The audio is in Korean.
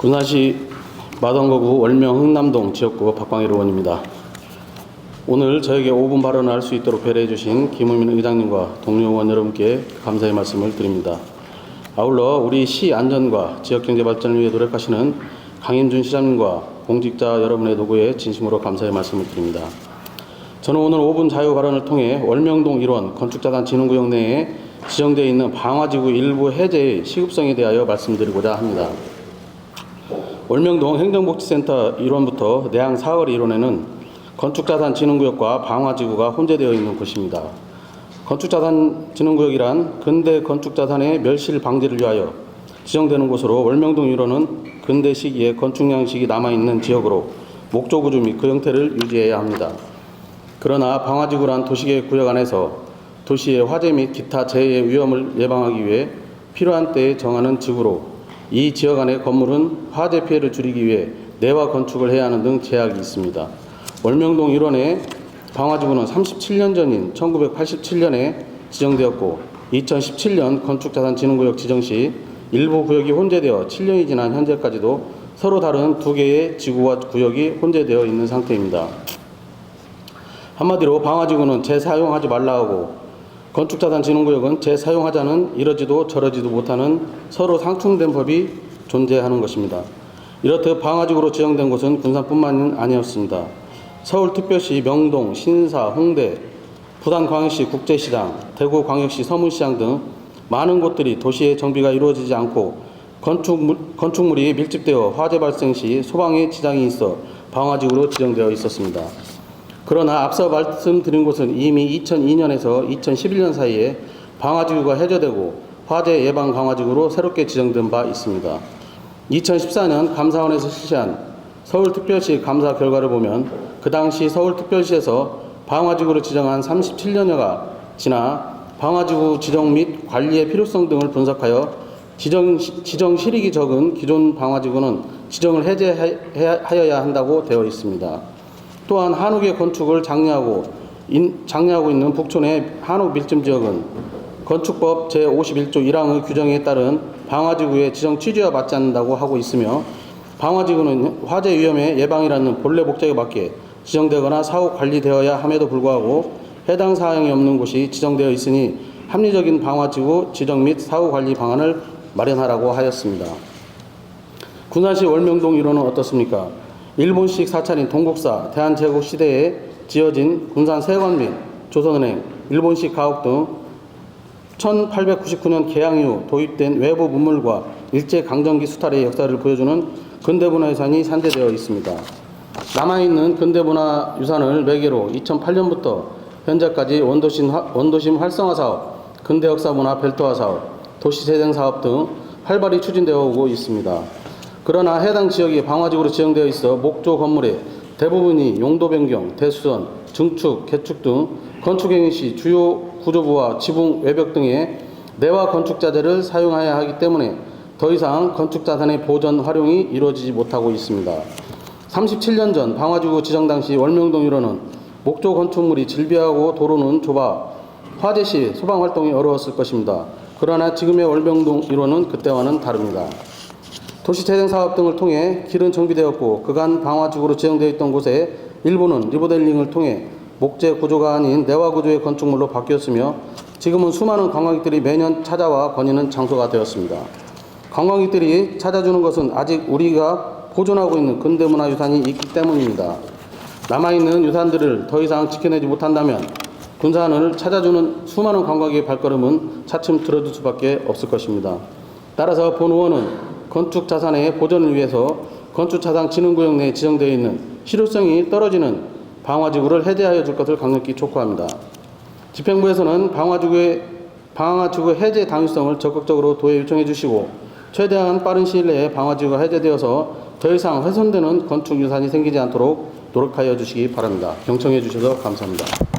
군산시 마동거구 월명 흥남동 지역구 박광일 의원입니다. 오늘 저에게 5분 발언을 할 수 있도록 배려해 주신 김우민 의장님과 동료 의원 여러분께 감사의 말씀을 드립니다. 아울러 우리 시 안전과 지역 경제 발전을 위해 노력하시는 강임준 시장님과 공직자 여러분의 노고에 진심으로 감사의 말씀을 드립니다. 저는 오늘 5분 자유 발언을 통해 월명동 1원 건축자단 진흥구역 내에 지정되어 있는 방화지구 일부 해제의 시급성에 대하여 말씀드리고자 합니다. 월명동 행정복지센터 1원부터 내항 4월 1원에는 건축자산 진흥구역과 방화지구가 혼재되어 있는 곳입니다. 건축자산 진흥구역이란 근대 건축자산의 멸실 방지를 위하여 지정되는 곳으로 월명동 1원은 근대 시기에 건축 양식이 남아있는 지역으로 목조 구조 및 그 형태를 유지해야 합니다. 그러나 방화지구란 도시계획 구역 안에서 도시의 화재 및 기타 재해의 위험을 예방하기 위해 필요한 때에 정하는 지구로 이 지역 안의 건물은 화재 피해를 줄이기 위해 내화 건축을 해야 하는 등 제약이 있습니다. 월명동 1원의 방화지구는 37년 전인 1987년에 지정되었고 2017년 건축자산진흥구역 지정 시 일부 구역이 혼재되어 7년이 지난 현재까지도 서로 다른 두 개의 지구와 구역이 혼재되어 있는 상태입니다. 한마디로 방화지구는 재사용하지 말라 하고 건축자산 진흥구역은 재사용하자는 이러지도 저러지도 못하는 서로 상충된 법이 존재하는 것입니다. 이렇듯 방화지구로 지정된 곳은 군산뿐만 아니었습니다. 서울특별시 명동, 신사, 홍대, 부산광역시 국제시장, 대구광역시 서문시장 등 많은 곳들이 도시의 정비가 이루어지지 않고 건축물, 건축물이 밀집되어 화재 발생 시 소방에 지장이 있어 방화지구로 지정되어 있었습니다. 그러나 앞서 말씀드린 곳은 이미 2002년에서 2011년 사이에 방화지구가 해제되고 화재 예방 방화지구로 새롭게 지정된 바 있습니다. 2014년 감사원에서 실시한 서울특별시 감사 결과를 보면 그 당시 서울특별시에서 방화지구로 지정한 37년여가 지나 방화지구 지정 및 관리의 필요성 등을 분석하여 지정, 지정 실익이 적은 기존 방화지구는 지정을 해제하여야 한다고 되어 있습니다. 또한 한옥의 건축을 장려하고, 인, 장려하고 있는 북촌의 한옥 밀집 지역은 건축법 제51조 1항의 규정에 따른 방화지구의 지정 취지와 맞지 않는다고 하고 있으며 방화지구는 화재 위험의 예방이라는 본래 목적에 맞게 지정되거나 사후 관리되어야 함에도 불구하고 해당 사항이 없는 곳이 지정되어 있으니 합리적인 방화지구 지정 및 사후 관리 방안을 마련하라고 하였습니다. 군산시 월명동 1호는 어떻습니까? 일본식 사찰인 동국사 대한제국 시대에 지어진 군산 세관 및 조선은행, 일본식 가옥 등 1899년 개항 이후 도입된 외부 문물과 일제 강점기 수탈의 역사를 보여주는 근대문화 유산이 산재되어 있습니다. 남아있는 근대문화 유산을 매개로 2008년부터 현재까지 원도심, 원도심 활성화 사업, 근대역사문화 별도화 사업, 도시재생 사업 등 활발히 추진되어 오고 있습니다. 그러나 해당 지역이 방화지구로 지정되어 있어 목조 건물의 대부분이 용도 변경, 대수선, 증축, 개축 등 건축 행위 시 주요 구조부와 지붕, 외벽 등의 내화 건축 자재를 사용해야 하기 때문에 더 이상 건축 자산의 보전 활용이 이루어지지 못하고 있습니다. 37년 전 방화지구 지정 당시 월명동 1호는 목조 건축물이 질비하고 도로는 좁아 화재 시 소방 활동이 어려웠을 것입니다. 그러나 지금의 월명동 1호는 그때와는 다릅니다. 도시재생 사업 등을 통해 길은 정비되었고 그간 방화지구로 지정되어 있던 곳에 일부는 리모델링을 통해 목재 구조가 아닌 내화 구조의 건축물로 바뀌었으며 지금은 수많은 관광객들이 매년 찾아와 거니는 장소가 되었습니다. 관광객들이 찾아주는 것은 아직 우리가 보존하고 있는 근대문화 유산이 있기 때문입니다. 남아있는 유산들을 더 이상 지켜내지 못한다면 군산을 찾아주는 수많은 관광객의 발걸음은 차츰 들어줄 수밖에 없을 것입니다. 따라서 본 의원은 건축 자산의 보존을 위해서 건축 자산 진흥구역 내에 지정되어 있는 실효성이 떨어지는 방화지구를 해제하여 줄 것을 강력히 촉구합니다. 집행부에서는 방화지구의 방화지구 해제 당위성을 적극적으로 도에 요청해 주시고 최대한 빠른 시일 내에 방화지구가 해제되어서 더 이상 훼손되는 건축 유산이 생기지 않도록 노력하여 주시기 바랍니다. 경청해 주셔서 감사합니다.